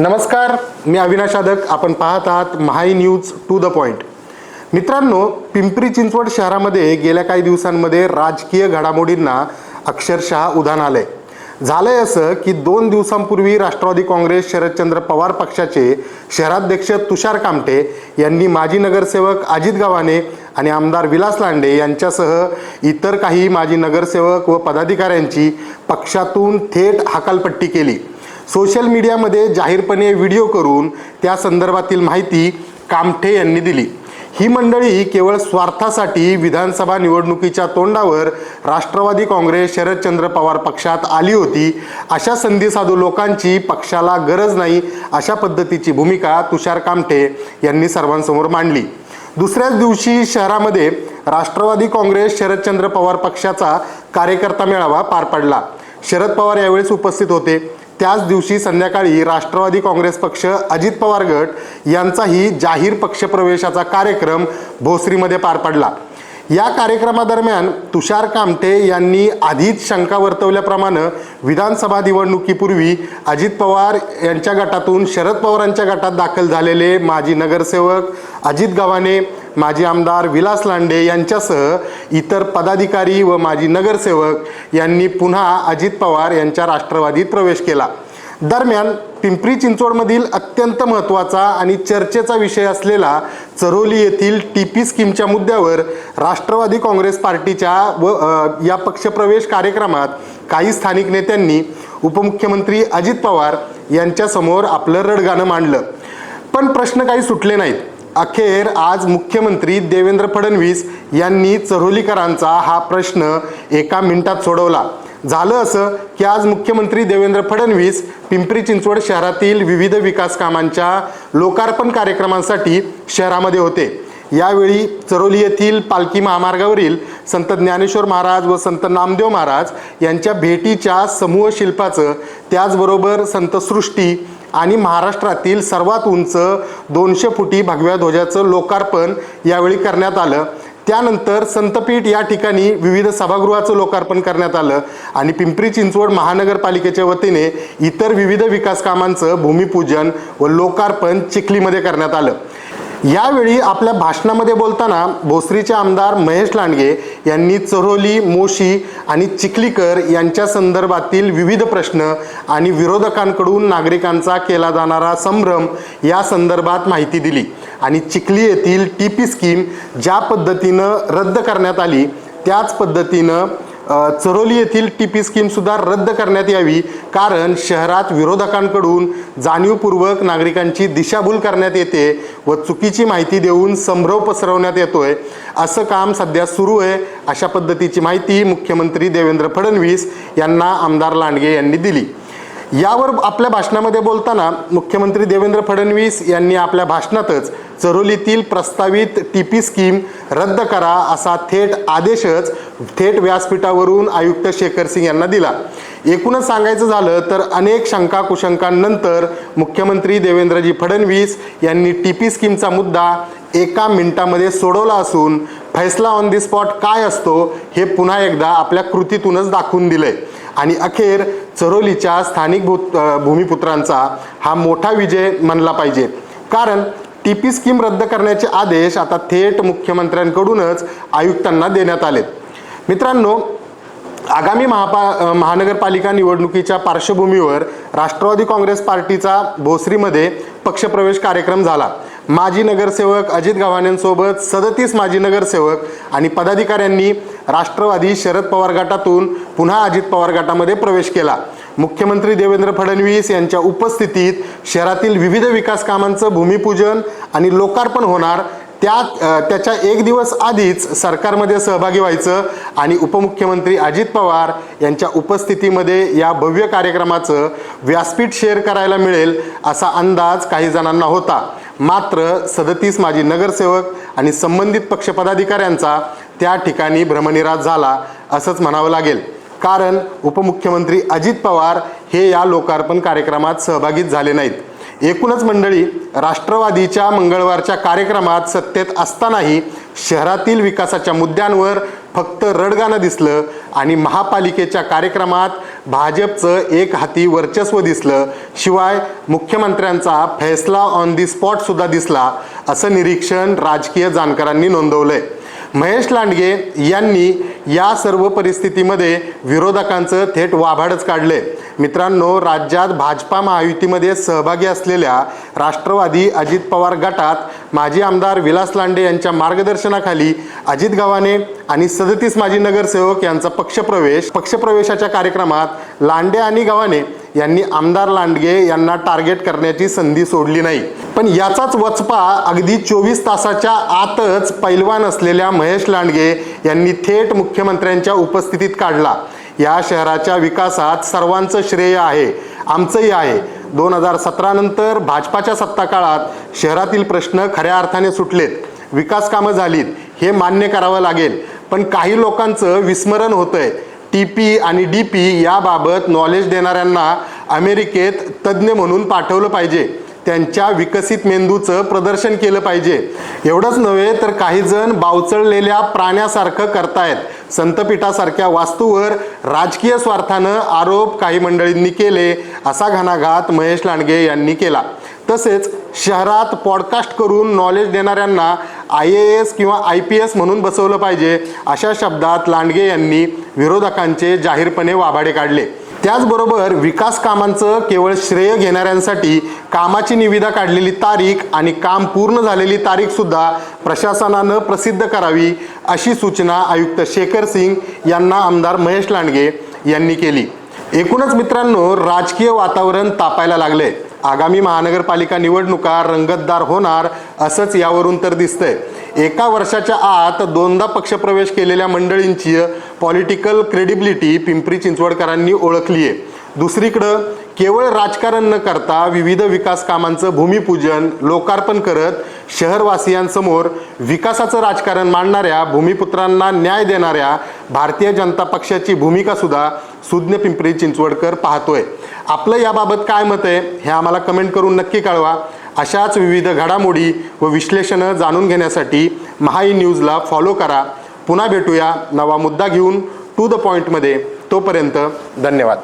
नमस्कार मी अविनाश आदक. आपण पाहत आहात Mahai news to the point. मित्रांनो पिंपरी चिंचवड शहरामध्ये गेल्या काही दिवसांमध्ये राजकीय घडामोडींना अक्षरशः उधाण आलंय. झालंय असं की दोन दिवसांपूर्वी राष्ट्रवादी काँग्रेस शरदचंद्र पवार पक्षाचे शहराध्यक्ष तुषार कामटे यांनी माजी नगरसेवक अजित गव्हाणे आणि आमदार विलास लांडे यांच्यासह इतर काही माजी नगरसेवक व पदाधिकाऱ्यांची पक्षातून थेट हकालपट्टी केली. सोशल मीडियामध्ये जाहीरपणे व्हिडिओ करून त्या संदर्भातील माहिती कामठे यांनी दिली. ही मंडळी केवळ स्वार्थासाठी विधानसभा निवडणुकीच्या तोंडावर राष्ट्रवादी काँग्रेस शरदचंद्र पवार पक्षात आली होती. अशा संधी साधू लोकांची पक्षाला गरज नाही अशा पद्धतीची भूमिका तुषार कामठे यांनी सर्वांसमोर मांडली. दुसऱ्याच दिवशी शहरामध्ये राष्ट्रवादी काँग्रेस शरदचंद्र पवार पक्षाचा कार्यकर्ता मेळावा पार पडला. शरद पवार यावेळेस उपस्थित होते. त्याच दिवशी संध्याकाळी राष्ट्रवादी काँग्रेस पक्ष अजित पवार गट यांचाही जाहीर पक्षप्रवेशाचा कार्यक्रम भोसरीमध्ये पार पडला. या कार्यक्रमादरम्यान तुषार कामटे यांनी आधीच शंका वर्तवल्याप्रमाणे विधानसभा निवडणुकीपूर्वी अजित पवार यांच्या गटातून शरद पवारांच्या गटात दाखल झालेले माजी नगरसेवक अजित गव्हाणे माजी आमदार विलास लांडे यांच्यासह इतर पदाधिकारी व माजी नगरसेवक यांनी पुन्हा अजित पवार यांच्या राष्ट्रवादीत प्रवेश केला. दरम्यान पिंपरी चिंचवडमधील अत्यंत महत्त्वाचा आणि चर्चेचा विषय असलेला चरोली येथील टी पी स्कीमच्या मुद्द्यावर राष्ट्रवादी काँग्रेस पार्टीच्या व या पक्षप्रवेश कार्यक्रमात काही स्थानिक नेत्यांनी उपमुख्यमंत्री अजित पवार यांच्यासमोर आपलं रडगाणं मांडलं. पण प्रश्न काही सुटले नाहीत. अखेर आज मुख्यमंत्री देवेंद्र फडणवीस यांनी चरोलीकरांचा हा प्रश्न एका मिनिटात सोडवला. झालं असं की आज मुख्यमंत्री देवेंद्र फडणवीस पिंपरी चिंचवड शहरातील विविध विकास कामांच्या लोकार्पण कार्यक्रमांसाठी शहरामध्ये होते. यावेळी चरोली येथील पालखी महामार्गावरील संत ज्ञानेश्वर महाराज व संत नामदेव महाराज यांच्या भेटीच्या समूह शिल्पाचं त्याचबरोबर संतसृष्टी आणि महाराष्ट्रातील सर्वात उंच दोनशे फुटी भगव्या ध्वजाचं लोकार्पण यावेळी करण्यात आलं. त्यानंतर संतपीठ या ठिकाणी विविध सभागृहाचं लोकार्पण करण्यात आलं. आणि पिंपरी चिंचवड महानगरपालिकेच्या वतीने इतर विविध विकास कामांचं भूमिपूजन व लोकार्पण चिखलीमध्ये करण्यात आलं. यावेळी आपल्या भाषणामध्ये बोलताना भोसरीचे आमदार महेश लांडगे यांनी चरोली मोशी आणि चिखलीकर यांच्या संदर्भातील विविध प्रश्न आणि विरोधकांकडून नागरिकांचा केला जाणारा संभ्रम या संदर्भात माहिती दिली. आणि चिखली येथील टी पी स्कीम ज्या पद्धतीनं रद्द करण्यात आली त्याच पद्धतीनं चरोली येथील टी पी स्कीमसुद्धा रद्द करण्यात यावी कारण शहरात विरोधकांकडून जाणीवपूर्वक नागरिकांची दिशाभूल करण्यात येते व चुकीची माहिती देऊन संभ्रम पसरवण्यात येतोय. असं काम सध्या सुरू आहे अशा पद्धतीची माहिती मुख्यमंत्री देवेंद्र फडणवीस यांना आमदार लांडगे यांनी दिली. यावर आपल्या भाषणामध्ये बोलताना मुख्यमंत्री देवेंद्र फडणवीस यांनी आपल्या भाषणातच चरोलीतील प्रस्तावित टी पी स्कीम रद्द करा असा थेट आदेशच थेट व्यासपीठावरून आयुक्त शेखर सिंग यांना दिला. एकूणच सांगायचं झालं तर अनेक शंका कुशंकांनंतर मुख्यमंत्री देवेंद्रजी फडणवीस यांनी टी पी स्कीमचा मुद्दा एका मिनिटामध्ये सोडवला असून फैसला ऑन दी स्पॉट काय असतो हे पुन्हा एकदा आपल्या कृतीतूनच दाखवून दिलंय. आणि अखेर चरोलीच्या स्थानिक भू भूमिपुत्रांचा हा मोठा विजय मानला पाहिजे. कारण टी पी स्कीम रद्द करण्याचे आदेश आता थेट मुख्यमंत्र्यांकडूनच आयुक्तांना देण्यात आलेत. मित्रांनो आगामी महापा महानगरपालिका निवडणुकीच्या पार्श्वभूमीवर राष्ट्रवादी काँग्रेस पार्टीचा भोसरीमध्ये पक्षप्रवेश कार्यक्रम झाला. माजी नगरसेवक अजित गव्हाणेंसोबत सदतीस माजी नगरसेवक आणि पदाधिकाऱ्यांनी राष्ट्रवादी शरद पवार गटातून पुन्हा अजित पवार गटामध्ये प्रवेश केला. मुख्यमंत्री देवेंद्र फडणवीस यांच्या उपस्थितीत शहरातील विविध विकास कामांचं भूमिपूजन आणि लोकार्पण होणार. त्या त्याच्या एक दिवस आधीच सरकारमध्ये सहभागी व्हायचं आणि उपमुख्यमंत्री अजित पवार यांच्या उपस्थितीमध्ये या भव्य कार्यक्रमाचं व्यासपीठ शेअर करायला मिळेल असा अंदाज काही जणांना होता. मात्र सदतीस माजी नगरसेवक आणि संबंधित पक्ष पदाधिकाऱ्यांचा त्या ठिकाणी भ्रमनिरास झाला असंच म्हणावं लागेल. कारण उपमुख्यमंत्री अजित पवार हे या लोकार्पण कार्यक्रमात सहभागी झाले नाहीत. एकूणच मंडळी राष्ट्रवादीच्या मंगळवारच्या कार्यक्रमात सत्तेत असतानाही शहरातील विकासाच्या मुद्द्यांवर फक्त रडगाणं दिसलं आणि महापालिकेच्या कार्यक्रमात भाजपचं एक हाती वर्चस्व दिसलं शिवाय मुख्यमंत्र्यांचा फैसला ऑन दी स्पॉट सुद्धा दिसला असं निरीक्षण राजकीय जाणकारांनी नोंदवलंय. महेश लांडगे यांनी या सर्व परिस्थितीमध्ये विरोधकांचं थेट वाभाडच काढले. मित्रांनो राज्यात भाजपा महायुतीमध्ये सहभागी असलेल्या राष्ट्रवादी अजित पवार गटात माजी आमदार विलास लांडे यांच्या मार्गदर्शनाखाली अजित गव्हाणे आणि सदतीस माजी नगरसेवक यांचा पक्षप्रवेश पक्षप्रवेशाच्या कार्यक्रमात लांडे आणि गव्हाणे यांनी आमदार लांडगे यांना टार्गेट करण्याची संधी सोडली नाही. पण याचाच वचपा अगदी चोवीस तासाच्या आतच पैलवान असलेल्या महेश लांडगे यांनी थेट मुख्यमंत्र्यांच्या उपस्थितीत काढला. या शहराच्या विकासात सर्वांचं श्रेय आहे आमचंही आहे. दोन हजार सतरा नंतर भाजपाच्या सत्ता काळात शहरातील प्रश्न खऱ्या अर्थाने सुटलेत. विकास कामं झालीत हे मान्य करावं लागेल. पण काही लोकांचं विस्मरण होतंय. टी पी आणि डी पी याबाबत नॉलेज देणाऱ्यांना अमेरिकेत तज्ज्ञ म्हणून पाठवलं पाहिजे. त्यांच्या विकसित मेंदूचं प्रदर्शन केलं पाहिजे. एवढंच नव्हे तर काही जण बावचळलेल्या प्राण्यासारखं करतायत. संतपीठासारख्या वास्तूवर राजकीय स्वार्थानं आरोप काही मंडळींनी केले असा घणाघात महेश लांडगे यांनी केला. तसेच शहरात पॉडकास्ट करून नॉलेज देणाऱ्यांना आय ए एस किंवा आय पी एस म्हणून बसवलं पाहिजे अशा शब्दात लांडगे यांनी विरोधकांचे जाहीरपणे वाभाडे काढले. त्याचबरोबर विकास कामांचं केवळ श्रेय घेणाऱ्यांसाठी कामाची निविदा काढलेली तारीख आणि काम पूर्ण झालेली तारीखसुद्धा प्रशासनानं प्रसिद्ध करावी अशी सूचना आयुक्त शेखर सिंग यांना आमदार महेश लांडगे यांनी केली. एकूणच मित्रांनो राजकीय वातावरण तापायला लागले आगामी महानगरपालिका निवडणुका रंगतदार होणार असंच यावरून तर दिसतंय. एका वर्षाच्या आत दोनदा पक्षप्रवेश केलेल्या मंडळींची पॉलिटिकल क्रेडिबिलिटी पिंपरी चिंचवडकरांनी ओळखली आहे दुसरीकडं केवळ राजकारण न करता विविध विकास कामांचं भूमिपूजन लोकार्पण करत शहरवासियांसमोर विकासाचं राजकारण मांडणाऱ्या भूमिपुत्रांना न्याय देणाऱ्या भारतीय जनता पक्षाची भूमिका सुद्धा सुज्ञ पिंपरी चिंचवडकर पाहतोय. आपलं याबाबत काय मत आहे हे आम्हाला कमेंट करून नक्की कळवा. अशाच विविध घडामोडी व विश्लेषणं जाणून घेण्यासाठी महाई न्यूजला फॉलो करा. पुन्हा भेटूया नवा मुद्दा घेऊन टू द पॉईंटमध्ये तोपर्यंत धन्यवाद.